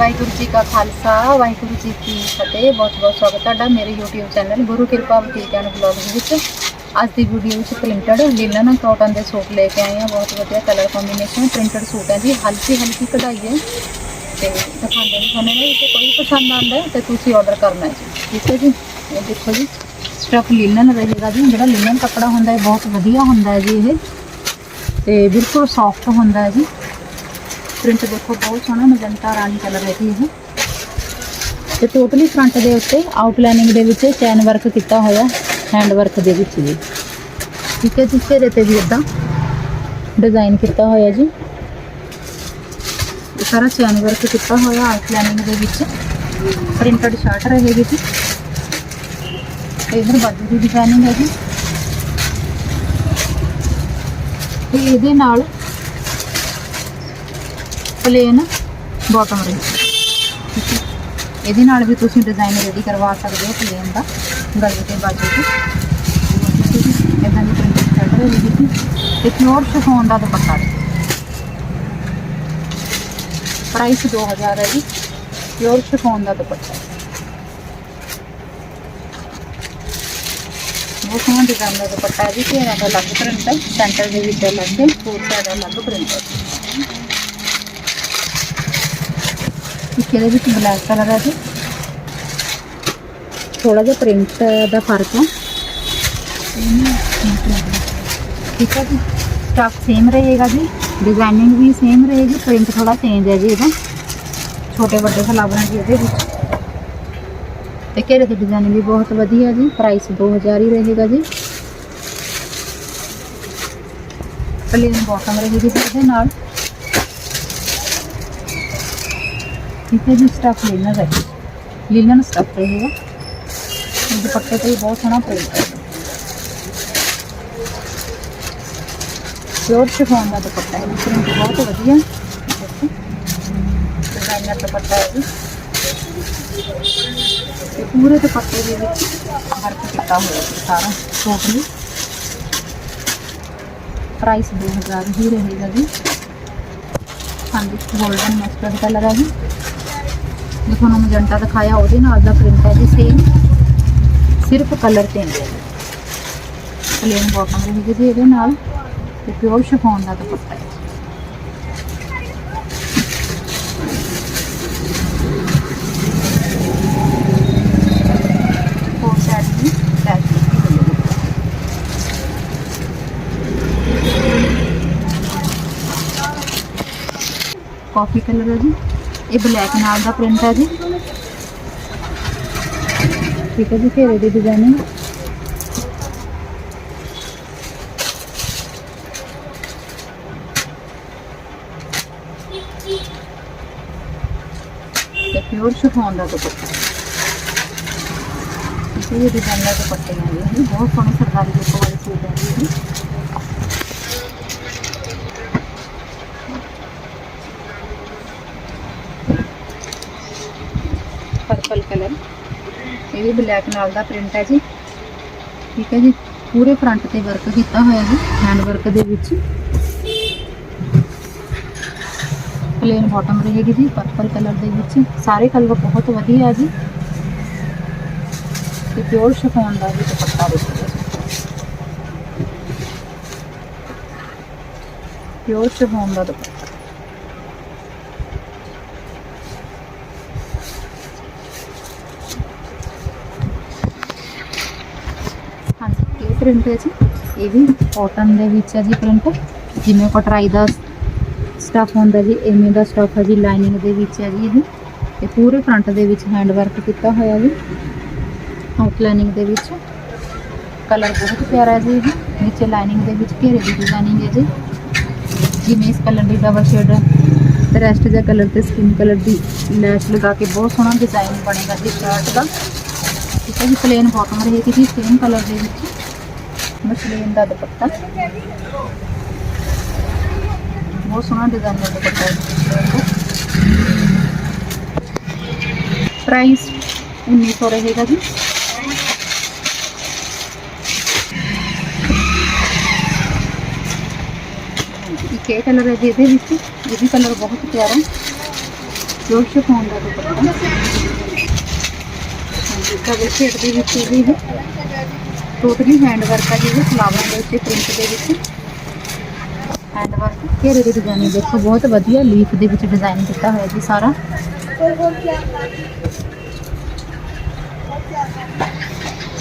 ਵਾਹਿਗੁਰੂ ਜੀ ਕਾ ਖਾਲਸਾ, ਵਾਹਿਗੁਰੂ ਜੀ ਕੀ ਫਤਿਹ। ਬਹੁਤ ਬਹੁਤ ਸਵਾਗਤ ਤੁਹਾਡਾ ਮੇਰੇ YouTube ਚੈਨਲ ਗੁਰੂ ਕਿਰਪਾ ਬੁਟੀਕ ਐਂਡ ਵਲੌਗ ਵਿੱਚ। ਅੱਜ ਦੀ ਵੀਡੀਓ ਵਿੱਚ ਪ੍ਰਿੰਟਡ ਲਿਨਨ ਕਾਟਨ ਦੇ ਸੂਟ ਲੈ ਕੇ ਆਏ ਹਾਂ। ਬਹੁਤ ਵਧੀਆ ਕਲਰ ਕੰਬੀਨੇਸ਼ਨ ਪ੍ਰਿੰਟਡ ਸੂਟ ਹੈ ਜੀ। ਹਲਕੀ ਹਲਕੀ ਕਢਾਈ ਹੈ। ਤੇ ਦਿਖਾਉਂਦੇ ਨੇ ਤੁਹਾਨੂੰ ਇਹ ਕੋਈ ਪਸੰਦ ਆਉਂਦਾ ਹੈ ਤੇ ਤੁਸੀਂ ਆਰਡਰ ਕਰਨਾ ਹੈ ਜੀ। ਠੀਕ ਹੈ ਜੀ? ਇਹ ਦੇਖੋ ਜੀ। ਸਟਫ ਲਿਨਨ ਰਹੇਗਾ ਜੀ। ਜਿਹੜਾ ਲਿਨਨ ਕੱਪੜਾ ਹੁੰਦਾ ਹੈ, ਬਹੁਤ ਵਧੀਆ ਹੁੰਦਾ ਹੈ ਜੀ ਇਹ। ਤੇ ਬਿਲਕੁਲ ਸੌਫਟ ਹੁੰਦਾ ਹੈ ਜੀ। ਪ੍ਰਿੰਟ ਦੇਖੋ, ਬਹੁਤ ਸੋਹਣਾ ਮਜੰਟਾ ਰਾਣੀ ਕਲਰ ਹੈ ਜੀ ਇਹ। ਤੇ ਟੋਟਲੀ ਫਰੰਟ ਦੇ ਉੱਤੇ ਆਊਟਲਾਈਨਿੰਗ ਦੇ ਵਿੱਚ ਚੈਨ ਵਰਕ ਕੀਤਾ ਹੋਇਆ ਹੈਂਡ ਵਰਕ ਦੇ ਵਿੱਚ ਜੀ ਠੀਕ ਹੈ ਜੀ ਘੇਰੇ ਤੇ ਵੀ ਇਦਾਂ ਡਿਜ਼ਾਈਨ ਕੀਤਾ ਹੋਇਆ ਜੀ। ਇਹ ਸਾਰਾ ਚੈਨ ਵਰਕ ਕੀਤਾ ਹੋਇਆ ਆਊਟਲਾਈਨਿੰਗ ਦੇ ਵਿੱਚ। ਪ੍ਰਿੰਟਡ ਸ਼ਰਟ ਰਹੇਗੀ ਜੀ। ਤੇ ਇਧਰ ਬਾਜੂ ਦੀ ਡਿਜ਼ਾਈਨਿੰਗ ਹੈ ਜੀ। ਤੇ ਇਹਦੇ ਨਾਲ ਪਲੇਨ ਬਾਟਮ ਰਹੀ ਇਹਦੇ ਨਾਲ ਵੀ ਤੁਸੀਂ ਡਿਜ਼ਾਈਨ ਰੈਡੀ ਕਰਵਾ ਸਕਦੇ ਹੋ ਪਲੇਨ ਦਾ, ਗਲੇ ਤੇ ਬਾਜੂ ਤੇ ਇਦਾਂ ਦੀ ਪ੍ਰਿੰਟਡ ਸ਼ਰਟ ਰਹੇਗੀ ਜੀ। ਤੇ ਪਿਓਰ ਸ਼ਿਫੋਨ ਦਾ ਦੁਪੱਟਾ ਹੈ ਪ੍ਰਾਈਸ 2000 ਹੈ ਜੀ। ਪਿਓਰ ਸ਼ਿਫੋਨ ਦਾ ਦੁਪੱਟਾ। ਬਹੁਤ ਸੋਹਣਾ ਡਿਜ਼ਾਈਨ ਦਾ ਦੁਪੱਟਾ ਹੈ ਜੀ। ਘੇਰਾ ਦਾ ਅਲੱਗ ਪ੍ਰਿੰਟ ਹੈ ਸੈਂਟਰ ਦੇ ਵਿੱਚ ਅਲੱਗ ਹੈ ਫੋਰ ਸਾਈਡ ਅਲੱਗ ਪ੍ਰਿੰਟ ਹੈ ਇਹਦੇ ਵਿੱਚ ਬਲੈਕ ਕਲਰ ਹੈ ਜੀ। ਥੋੜਾ ਜਿਹਾ ਪ੍ਰਿੰਟ ਦਾ ਫ਼ਰਕ ਹੈ ਠੀਕ ਹੈ ਜੀ। ਸਟਫ ਸੇਮ ਰਹੇਗਾ ਜੀ। ਡਿਜ਼ਾਈਨਿੰਗ ਵੀ ਸੇਮ ਰਹੇਗੀ ਪ੍ਰਿੰਟ ਥੋੜਾ ਚੇਂਜ ਹੈ ਜੀ ਇਹਦਾ। ਛੋਟੇ ਵੱਡੇ ਫਲਾਵਰਾਂ ਜੀ ਇਹਦੇ ਵਿੱਚ। ਤੇ ਘੇਰੇ ਦੀ ਡਿਜ਼ਾਈਨਿੰਗ ਵੀ ਬਹੁਤ ਵਧੀਆ ਜੀ। ਪ੍ਰਾਈਸ 2000 ਹੀ ਰਹੇਗਾ ਜੀ। ਪਲੇਨ ਬਾਟਮ ਰਹੇਗੀ ਜੀ ਇਹਦੇ ਨਾਲ। ਠੀਕ ਹੈ ਜੀ ਸਟਫ ਲੈਣਾ ਹੈ ਲਿਨਨ ਸਟਫ ਰਹੇਗਾ ਇਹ ਦੁਪੱਟੇ ਤੇ ਵੀ ਬਹੁਤ ਸੋਹਣਾ ਪ੍ਰਿੰਟ ਹੈ ਪਿਓਰ ਸ਼ਿਫੋਨ ਦਾ ਦੁਪੱਟਾ ਹੈ ਪ੍ਰਿੰਟ ਬਹੁਤ ਵਧੀਆ ਦੇਖੋ ਡਿਜ਼ਾਈਨਰ ਦੁਪੱਟਾ ਹੈ ਜੀ ਤੇ ਪੂਰੇ ਦੁਪੱਟੇ ਦੇ ਵਿੱਚ ਵਰਕ ਕੀਤਾ ਹੋਇਆ ਹੈ ਸਾਰਾ ਟੋਟਲੀ ਪ੍ਰਾਈਸ 2000 ਹੀ ਰਹੇਗਾ ਜੀ ਹਾਂਜੀ 골ਡਨ ਮਸਟਰਡ ਕਲਰ ਹੈ ਜੀ ਜੋ ਤੁਹਾਨੂੰ ਮਜੰਟਾ ਦਿਖਾਇਆ, ਉਹਦੇ ਨਾਲ ਦਾ ਪ੍ਰਿੰਟ ਹੈ ਜੀ ਸੇਮ ਸਿਰਫ ਕਲਰ ਚੇਂਜ ਹੈ। ਪਲੇਨ ਬਾਟਮ ਰਹੇਗੀ ਜੀ, ਇਹਦੇ ਨਾਲ ਤੇ ਪਿਓਰ ਸ਼ਿਫੋਨ ਦਾ ਦੁਪੱਟਾ ਹੈ। ਕਾਫੀ ਕਲਰ ਹੈ ਜੀ। ਇਹ ਬਲੈਕ ਨਾਲ ਦਾ ਪ੍ਰਿੰਟ ਹੈ ਜੀ। ਠੀਕ ਹੈ ਜੀ, ਘੇਰੇ ਦੀ ਡਿਜ਼ਾਈਨਿੰਗ ਤੇ ਪਿਓਰ ਸ਼ਿਫੋਨ ਦਾ ਦੁਪੱਟਾ। ਇਹ ਡਿਜ਼ਾਈਨ ਦਾ ਦੁਪੱਟੇ ਹੈ ਜੀ। ਬਹੁਤ ਸੋਹਣੇ ਸਰਦਾਰੀ ਦੇ ਵਾਲੇ ਸੂਟ ਹੈ ਜੀ। ਪਰਪਲ ਕਲਰ ਇਹ ਵੀ ਬਲੈਕ ਨਾਲ ਦਾ ਪ੍ਰਿੰਟ ਹੈ ਜੀ। ਠੀਕ ਹੈ ਜੀ। ਪੂਰੇ ਫਰੰਟ ਤੇ ਵਰਕ ਕੀਤਾ ਹੋਇਆ ਜੀ ਹੈਂਡ ਵਰਕ ਦੇ ਵਿੱਚ। ਪਲੇਨ ਬਾਟਮ ਰਹੇਗੀ ਜੀ ਪਰਪਲ ਕਲਰ ਦੇ ਵਿੱਚ। ਸਾਰੇ ਕਲਰ ਬਹੁਤ ਵਧੀਆ ਹੈ ਜੀ। ਤੇ ਪਿਓਰ ਸ਼ਿਫੋਨ ਦਾ ਵੀ ਦੁਪੱਟਾ ਦੇਖੋ। ਪਿਓਰ ਸ਼ਿਫੋਨ ਦਾ ਦੁਪੱਟਾ ਹਾਂਜੀ ਇਹ ਪ੍ਰਿੰਟ ਹੈ ਜੀ। ਇਹ ਵੀ ਕਾਟਨ ਦੇ ਵਿੱਚ ਹੈ ਜੀ ਪ੍ਰਿੰਟ ਜਿਵੇਂ ਕਟਰਾਈ ਦਾ ਸਟਫ ਹੁੰਦਾ ਜੀ, ਇਵੇਂ ਦਾ ਸਟਫ ਹੈ ਜੀ ਲਾਈਨਿੰਗ ਦੇ ਵਿੱਚ ਹੈ ਜੀ ਇਹ। ਤੇ ਪੂਰੇ ਫਰੰਟ ਦੇ ਵਿੱਚ ਹੈਂਡ ਵਰਕ ਕੀਤਾ ਹੋਇਆ ਜੀ। ਆਊਟਲਾਈਨਿੰਗ ਦੇ ਵਿੱਚ। ਕਲਰ ਬਹੁਤ ਪਿਆਰਾ ਹੈ ਜੀ ਇਹ। ਨੀਚੇ ਲਾਈਨਿੰਗ ਦੇ ਵਿੱਚ ਘੇਰੇ ਦੀ ਡਿਜ਼ਾਈਨਿੰਗ ਹੈ ਜੀ। ਜਿਵੇਂ ਇਸ ਕਲਰ ਦੀ ਡਬਲ ਸ਼ੇਡ ਤੇ ਰੈਸਟ ਦਾ ਕਲਰ ਤੇ ਸਕਿਨ ਕਲਰ ਦੀ ਲੈਸ਼ ਲਗਾ ਕੇ ਬਹੁਤ ਸੋਹਣਾ ਡਿਜ਼ਾਈਨ ਬਣੇਗਾ ਜੀ ਸ਼ਰਟ ਦਾ। ਠੀਕ ਹੈ ਜੀ ਪਲੇਨ ਬਾਟਮ ਰਹੇਗੀ ਜੀ ਸੇਮ ਕਲਰ ਦੇ ਵਿੱਚ। ਮਸਲੀਨ ਦਾ ਦੁਪੱਟਾ। ਬਹੁਤ ਸੋਹਣਾ ਡਿਜ਼ਾਈਨ ਦਾ ਦੁਪੱਟਾ ਪ੍ਰਾਈਸ 1900 ਰਹੇਗਾ ਜੀ। ਇੱਕ ਇਹ ਕਲਰ ਹੈ ਜੀ ਵਿੱਚ। ਇਹ ਵੀ ਕਲਰ ਬਹੁਤ ਪਿਆਰਾ ਪਿਓਰ ਸ਼ਿਫੋਨ ਦਾ ਦੁਪੱਟਾ। ਹਾਂਜੀ ਕਵਰ ਸ਼ੇਡ ਦੇ ਵਿੱਚ ਵੀ ਹੈ। ਟੋਟਲੀ ਹੈਂਡ ਵਰਕ ਆ ਜਿਹਦੇ ਫਲਾਵਰਾਂ ਦੇ ਉੱਤੇ ਪ੍ਰਿੰਟ ਦੇ ਵਿੱਚ। ਹੈਂਡ ਵਰਕ ਘੇਰੇ ਦੀ ਡਿਜ਼ਾਈਨ ਦੇਖੋ, ਬਹੁਤ ਵਧੀਆ ਲੀਫ ਦੇ ਵਿੱਚ ਡਿਜ਼ਾਈਨ ਕੀਤਾ ਹੋਇਆ ਜੀ ਸਾਰਾ।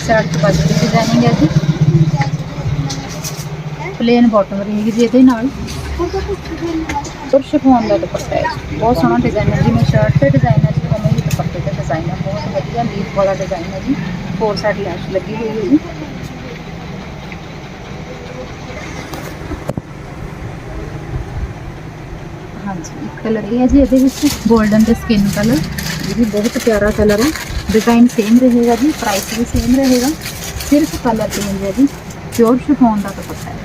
ਸਾਈਡ ਬਾਜੂ ਦੀ ਡਿਜ਼ਾਈਨਿੰਗ ਹੈ ਜੀ। ਪਲੇਨ ਬਾਟਮ ਰਹੇਗੀ ਜੀ ਇਹਦੇ ਨਾਲ। ਪਰ ਸ਼ਿਫੋਨ ਦਾ ਦੁਪੱਟਾ ਹੈ ਬਹੁਤ ਸੋਹਣਾ ਡਿਜ਼ਾਈਨ ਹੈ ਜਿਵੇਂ ਸ਼ਰਟ ਤੇ ਡਿਜ਼ਾਈਨ ਹੈ ਜੀ, ਉਵੇਂ ਹੀ ਦੁਪੱਟੇ ਤੇ ਡਿਜ਼ਾਈਨ ਹੈ। ਬਹੁਤ ਵਧੀਆ ਲੀਫ ਵਾਲਾ ਡਿਜ਼ਾਈਨ ਹੈ ਜੀ। ਫੋਰ ਸਾਈਡ ਲੈਸ਼ ਲੱਗੀ ਹੋਈ ਹੈ ਜੀ। ਹਾਂਜੀ, ਇੱਕ ਕਲਰ ਇਹ ਹੈ ਜੀ, ਇਹਦੇ ਵਿੱਚ 골ਡਨ ਤੇ ਸਕਿਨ ਕਲਰ ਇਹ ਵੀ ਬਹੁਤ ਪਿਆਰਾ ਕਲਰ ਹੈ। ਡਿਜ਼ਾਈਨ ਸੇਮ ਰਹੇਗਾ ਜੀ ਪ੍ਰਾਈਸ ਵੀ ਸੇਮ ਰਹੇਗਾ। ਸਿਰਫ ਕਲਰ ਚੇਂਜ ਹੈ ਜੀ ਪਿਓਰ ਸ਼ਿਫੋਨ ਦਾ ਦੁਪੱਟਾ ਹੈ।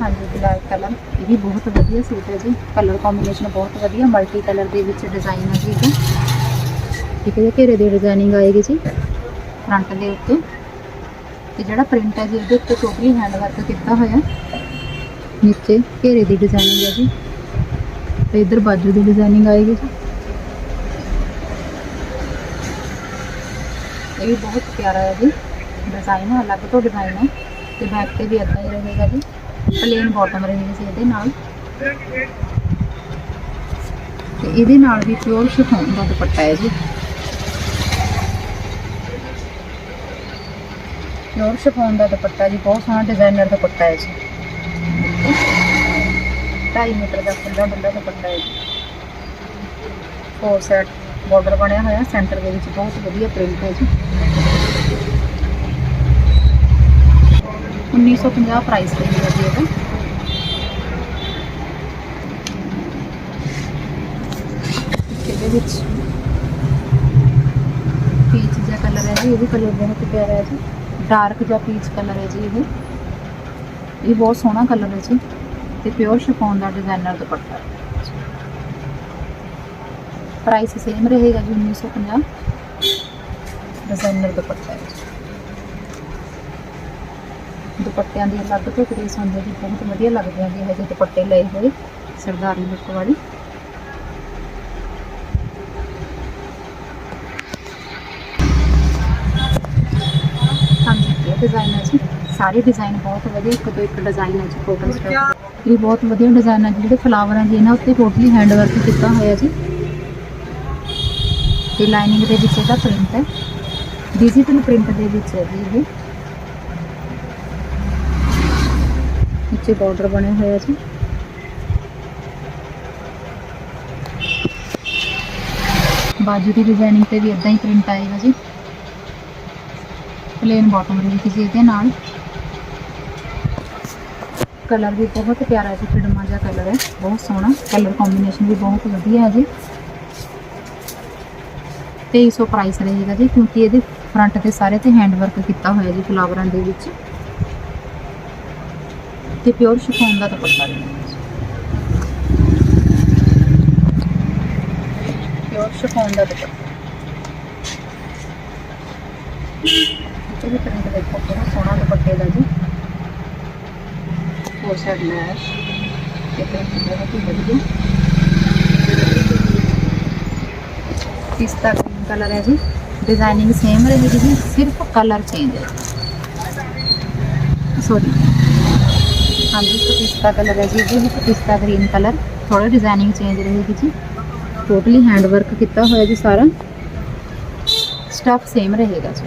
ਹਾਂਜੀ ਬਲੈਕ ਕਲਰ ਇਹ ਵੀ ਬਹੁਤ ਵਧੀਆ ਸੂਟ ਹੈ ਜੀ। ਕਲਰ ਕੰਬੀਨੇਸ਼ਨ ਬਹੁਤ ਵਧੀਆ ਮਲਟੀ ਕਲਰ ਦੇ ਵਿੱਚ ਡਿਜ਼ਾਈਨ ਹੈ ਜੀ ਇਹਦਾ। ਠੀਕ ਹੈ ਜੀ, ਘੇਰੇ ਦੀ ਡਿਜ਼ਾਈਨਿੰਗ ਆਏਗੀ ਜੀ ਫਰੰਟ ਦੇ ਉੱਤੇ। ਤੇ ਜਿਹੜਾ ਪ੍ਰਿੰਟ ਹੈ ਜੀ ਉਹਦੇ ਉੱਤੇ ਟੋਟਲੀ ਹੈਂਡ ਵਰਕ ਕੀਤਾ ਹੋਇਆ ਨੀਚੇ ਘੇਰੇ ਦੀ ਡਿਜ਼ਾਈਨਿੰਗ ਹੈ ਜੀ। ਤੇ ਇਧਰ ਬਾਜੂ ਦੀ ਡਿਜ਼ਾਈਨਿੰਗ ਆਏਗੀ ਜੀ। ਇਹ ਵੀ ਬਹੁਤ ਪਿਆਰਾ ਹੈ ਜੀ। ਡਿਜ਼ਾਈਨ ਹੈ ਅਲੱਗ ਤੋਂ ਡਿਜ਼ਾਈਨ ਹੈ ਤੇ ਬੈਕ ਤੇ ਵੀ ਇਦਾਂ ਹੀ ਰਹੇਗਾ ਜੀ। ਪਲੇਨ ਬਾਟਮ ਰਹੇਗੀ ਜੀ ਇਹਦੇ ਨਾਲ। ਤੇ ਇਹਦੇ ਨਾਲ ਵੀ ਪਿਓਰ ਸ਼ਿਫੋਨ ਦਾ ਦੁਪੱਟਾ ਹੈ ਜੀ। ਪਿਓਰ ਸ਼ਿਫੋਨ ਦਾ ਦੁਪੱਟਾ ਜੀ, ਬਹੁਤ ਸੋਹਣਾ ਡਿਜ਼ਾਈਨਰ ਦੁਪੱਟਾ ਹੈ ਜੀ। 2.5 ਮੀਟਰ ਦਾ ਖੁੱਲਾ ਡੁੱਲਾ ਦੁਪੱਟਾ ਹੈ ਜੀ। ਫੋਰ ਸੈਟ ਬਾਰਡਰ ਬਣਿਆ ਹੋਇਆ ਸੈਂਟਰ ਦੇ ਵਿੱਚ ਬਹੁਤ ਵਧੀਆ ਪ੍ਰਿੰਟ ਹੈ ਜੀ। 1950 ਪ੍ਰਾਈਸ ਤੇ ਹੈ ਜੀ ਇਹਦਾ ਇਹਦੇ ਵਿੱਚ ਪੀਚ ਜਿਹਾ ਕਲਰ ਹੈ ਜੀ, ਇਹ ਵੀ ਕਲਰ ਬਹੁਤ ਪਿਆਰਾ ਹੈ ਜੀ। ਡਾਰਕ ਜਿਹਾ ਪੀਚ ਕਲਰ ਹੈ ਜੀ ਇਹ। ਇਹ ਬਹੁਤ ਸੋਹਣਾ ਕਲਰ ਹੈ ਜੀ ਤੇ ਪਿਓਰ ਸ਼ਿਫੋਨ ਦਾ ਡਿਜ਼ਾਈਨਰ ਦੁਪੱਟਾ। ਪ੍ਰਾਈਸ ਸੇਮ ਰਹੇਗਾ ਜੀ 1950 ਡਿਜ਼ਾਈਨਰ ਦੁਪੱਟਾ ਹੈ ਜੀ। ਦੁਪੱਟਿਆਂ ਦੀ ਅਲੱਗ ਤੋਂ ਕ੍ਰੇਸ ਹੁੰਦੀ ਜੀ ਬਹੁਤ ਵਧੀਆ ਲੱਗਦੇ ਆ ਜੀ ਇਹ ਜਿਹੇ ਦੁਪੱਟੇ ਲਏ ਹੋਏ ਸਰਦਾਰੀ ਲੁੱਕ ਵਾਲੀ ਡਿਜ਼ਾਈਨ ਹੈ ਜੀ ਸਾਰੇ ਡਿਜ਼ਾਈਨ ਬਹੁਤ ਵਧੀਆ, ਇੱਕ ਤੋਂ ਇੱਕ ਡਿਜ਼ਾਈਨ ਹੈ ਜੀ ਫੋਟੋ ਸਟਾਕ ਇਹ ਬਹੁਤ ਵਧੀਆ ਡਿਜ਼ਾਈਨ ਹੈ ਜਿਹੜੇ ਫਲਾਵਰ ਹੈ ਜੀ, ਇਹਨਾਂ ਉੱਤੇ ਟੋਟਲੀ ਹੈਂਡ ਵਰਕ ਕੀਤਾ ਹੋਇਆ ਜੀ। ਤੇ ਲਾਈਨਿੰਗ ਦੇ ਵਿੱਚ ਇਹਦਾ ਪ੍ਰਿੰਟ ਹੈ। ਡਿਜੀਟਲ ਪ੍ਰਿੰਟ ਦੇ ਵਿੱਚ ਹੈ ਜੀ ਇਹ। ਨੀਚੇ ਬਾਰਡਰ ਬਣੇ ਹੋਏ ਜੀ। ਬਾਜੂ ਦੀ ਡਿਜ਼ਾਈਨਿੰਗ ਤੇ ਵੀ ਇਦਾਂ ਹੀ ਪ੍ਰਿੰਟ ਆਏਗਾ ਜੀ। ਪਲੇਨ ਬਾਟਮ ਰਹੇਗੀ ਜੀ ਇਹਦੇ ਨਾਲ। ਕਲਰ ਵੀ ਬਹੁਤ ਪਿਆਰਾ ਹੈ ਜੀ ਫਿਡਮਾ ਜਿਹਾ ਕਲਰ ਹੈ, ਬਹੁਤ ਸੋਹਣਾ। ਕਲਰ ਕੰਬੀਨੇਸ਼ਨ ਵੀ ਬਹੁਤ ਵਧੀਆ ਹੈ ਜੀ। 2300 ਪ੍ਰਾਈਸ ਰਹੇਗਾ ਜੀ, ਕਿਉਂਕਿ ਇਹਦੇ ਫਰੰਟ ਤੇ ਸਾਰੇ ਤੇ ਹੈਂਡ ਵਰਕ ਕੀਤਾ ਹੋਇਆ ਜੀ ਫਲਾਵਰਾਂ ਦੇ ਵਿੱਚ। ਤੇ ਪਿਓਰ ਸ਼ਿਫੋਨ ਦਾ ਦੁਪੱਟਾ ਰਹੇਗਾ ਪਿਓਰ ਸ਼ਿਫੋਨ ਦਾ ਦੁਪੱਟਾ। ਇਹ ਵੀ ਪ੍ਰਿੰਟ ਦੇਖੋ ਬਹੁਤ ਸੋਹਣਾ ਦੁਪੱਟੇ ਦਾ ਜੀ। ਫੋਰ ਸਾਈਡ ਲੈਸ਼ ਤੇ ਪ੍ਰਿੰਟ ਬਹੁਤ ਹੀ ਵਧੀਆ। ਪਿਸਤਾ ਗ੍ਰੀਨ ਕਲਰ ਹੈ ਜੀ। ਡਿਜ਼ਾਈਨਿੰਗ ਸੇਮ ਰਹੇਗੀ ਜੀ, ਸਿਰਫ ਕਲਰ ਚੇਂਜ ਹੈ ਸੌਰੀ ਹਾਂਜੀ ਪਿਸਤਾ ਕਲਰ ਹੈ ਜੀ, ਇਹ ਵੀ ਪਿਸਤਾ ਗ੍ਰੀਨ ਕਲਰ ਥੋੜਾ ਡਿਜ਼ਾਈਨਿੰਗ ਚੇਂਜ ਰਹੇਗੀ ਜੀ। ਟੋਟਲੀ ਹੈਂਡ ਵਰਕ ਕੀਤਾ ਹੋਇਆ ਜੀ ਸਾਰਾ। ਸਟਫ ਸੇਮ ਰਹੇਗਾ ਜੀ।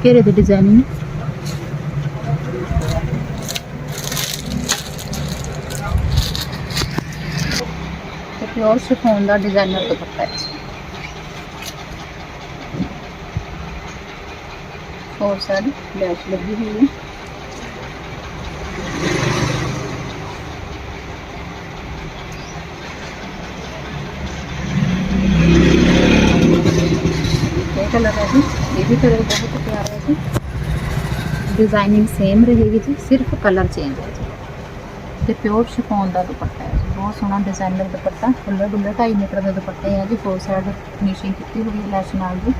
ਘੇਰੇ ਦੇ ਡਿਜ਼ਾਈਨਿੰਗ ਪਿਓਰ ਸ਼ਿਫੋਨ ਦਾ ਡਿਜ਼ਾਈਨਰ ਦੁਪੱਟਾ ਹੈ ਜੀ ਹੋਰ ਸਾਰੀ ਲੈਸ਼ ਲੱਗੀ ਹੋਈ ਹੈ ਇਹ ਕਲਰ ਹੈ ਜੀ ਇਹ ਵੀ ਕਲਰ ਬਹੁਤ ਪਿਆਰਾ ਡਿਜ਼ਾਈਨਿੰਗ ਸੇਮ ਰਹੇਗੀ ਜੀ, ਸਿਰਫ ਕਲਰ ਚੇਂਜ ਹੈ ਜੀ। ਤੇ ਪਿਓਰ ਸ਼ਿਫੋਨ ਦਾ ਦੁਪੱਟਾ ਹੈ ਜੀ, ਬਹੁਤ ਸੋਹਣਾ ਡਿਜ਼ਾਈਨਰ ਦੁਪੱਟਾ, ਖੁੱਲ੍ਹਾ ਡੁੱਲਾ 2.5 ਮੀਟਰ ਦਾ ਦੁਪੱਟਾ ਹੈ ਜੀ ਫੋਰ ਸਾਈਡ ਫਿਨਿਸ਼ਿੰਗ ਕੀਤੀ ਹੋਈ ਹੈ ਲੈਸ਼ ਨਾਲ ਜੀ।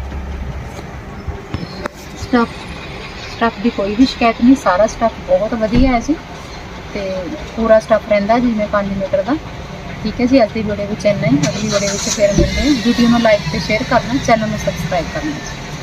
ਸਟਫ ਸਟਫ ਦੀ ਕੋਈ ਵੀ ਸ਼ਿਕਾਇਤ ਨਹੀਂ, ਸਾਰਾ ਸਟਫ ਬਹੁਤ ਵਧੀਆ ਹੈ ਜੀ। ਤੇ ਪੂਰਾ ਸਟੱਫ ਰਹਿੰਦਾ ਜਿਵੇਂ 5 ਮੀਟਰ ਦਾ। ਠੀਕ ਹੈ ਜੀ, ਅੱਜ ਦੀ ਵੀਡੀਓ ਵਿੱਚ ਇੰਨਾ ਹੀ, ਅਗਲੀ ਵੀਡੀਓ ਵਿੱਚ ਫਿਰ ਮਿਲਦੇ ਹਾਂ। ਵੀਡੀਓ ਨੂੰ ਲਾਈਕ ਤੇ ਸ਼ੇਅਰ ਕਰਨਾ ਚੈਨਲ ਨੂੰ ਸਬਸਕ੍ਰਾਈਬ ਕਰਨਾ